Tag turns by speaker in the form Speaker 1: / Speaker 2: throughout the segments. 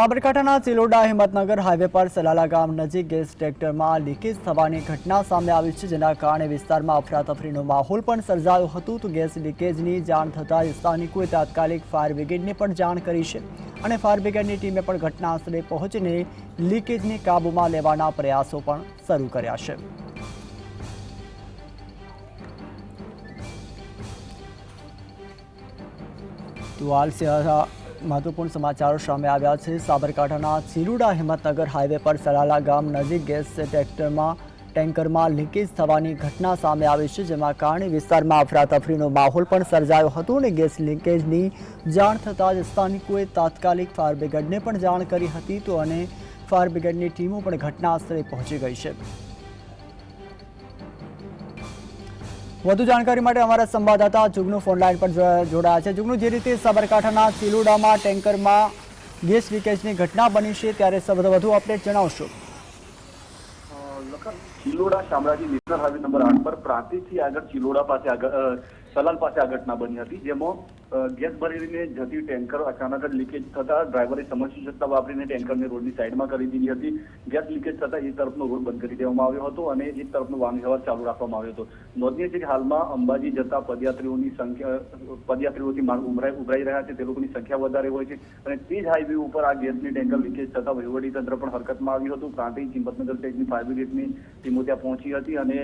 Speaker 1: સાબરકાંઠાના ચિલોડા હિંમતનગર હાઈવે પર સલાલા ગામ નજીક ગેસ ટ્રેક્ટરમાં લીકેજ થવાની ઘટના સામે આવી છે, જેના કારણે વિસ્તારમાં અફરાતફરીનો માહોલ પણ સર્જાયો હતો. તો ગેસ લીકેજની જાણ થતાં સ્થાનિકોએ તાત્કાલિક ફાયર બ્રિગેડને પણ જાણ કરી છે અને ફાયર બ્રિગેડની ટીમે પણ ઘટનાસ્થળે પહોંચીને લીકેજને કાબૂમાં લેવાના પ્રયાસો પણ શરૂ કર્યા છે. તો હાલ મહત્વપૂર્ણ સમાચારો સામે આવ્યા છે. સાબરકાંઠાના ચિરુડા હિંમતનગર હાઈવે પર સલાલા ગામ નજીક ગેસ ટ્રેક્ટરમાં, ટેન્કરમાં લીકેજ થવાની ઘટના સામે આવી છે, જેમાં કારણે વિસ્તારમાં અફરાતફરીનો માહોલ પણ સર્જાયો હતો અને ગેસ લીકેજની જાણ થતાં જ સ્થાનિકોએ તાત્કાલિક ફાયર બ્રિગેડને પણ જાણ કરી હતી તો અને ફાયર બ્રિગેડની ટીમો પણ ઘટના સ્થળે પહોંચી ગઈ છે. વધુ જાણકારી માટે અમારા સંવાદદાતા જુગનુ ફોનલાઈન પર જોડાયા છે. જુગનુ, જે રીતે સાબરકાંઠાના ચિલુડામાં ટેન્કરમાં ગેસ લીકેજની ઘટના બની છે, ત્યારે વધુ અપડેટ જણાવશો.
Speaker 2: Chiloda Shamlaji national highway number આઠ પર પ્રાંતિજથી આગળ ચિલોડા પાસે આગળ સલાલ પાસે આ ઘટના બની હતી, જેમાં ગેસ ભરીને જતી ટેન્કર અચાનક જ લીકેજ થતા ડ્રાઈવરે સમજી સત્તા વાપરીને ટેન્કરને રોડની સાઈડમાં કરી દીધી હતી. ગેસ લીકેજ થતા એ તરફનો રોડ બંધ કરી દેવામાં આવ્યો હતો અને એક તરફનો વાહન વ્યવહાર ચાલુ રાખવામાં આવ્યો હતો. નોંધનીય છે કે હાલમાં અંબાજી જતા પદયાત્રીઓની સંખ્યા, પદયાત્રીઓથી માર્ગ ઉભરાઈ ઉભરાઈ રહ્યા છે, તે લોકોની સંખ્યા વધારે હોય છે અને તે જ હાઈવે ઉપર આ ગેસની ટેન્કર લીકેજ થતા વહીવટીતંત્ર પણ હરકતમાં આવ્યું હતું. પ્રાંતિજ કિંમતનગર સાઈડની ફાયર બ્રિગેડની ટીમો ત્યાં પહોંચી હતી અને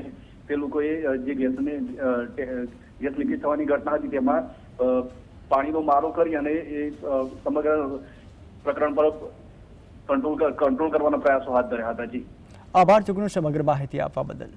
Speaker 2: તે લોકોએ જે ગેસને ગેસ લીકેજ થવાની ઘટના હતી તેમાં પાણીનો મારો કરી અને એ સમગ્ર પ્રકરણ પર કંટ્રોલ કંટ્રોલ કરવાના પ્રયાસો હાથ ધર્યા હતા, જી.
Speaker 1: આભાર જુગનુ સમગ્ર માહિતી આપવા બદલ.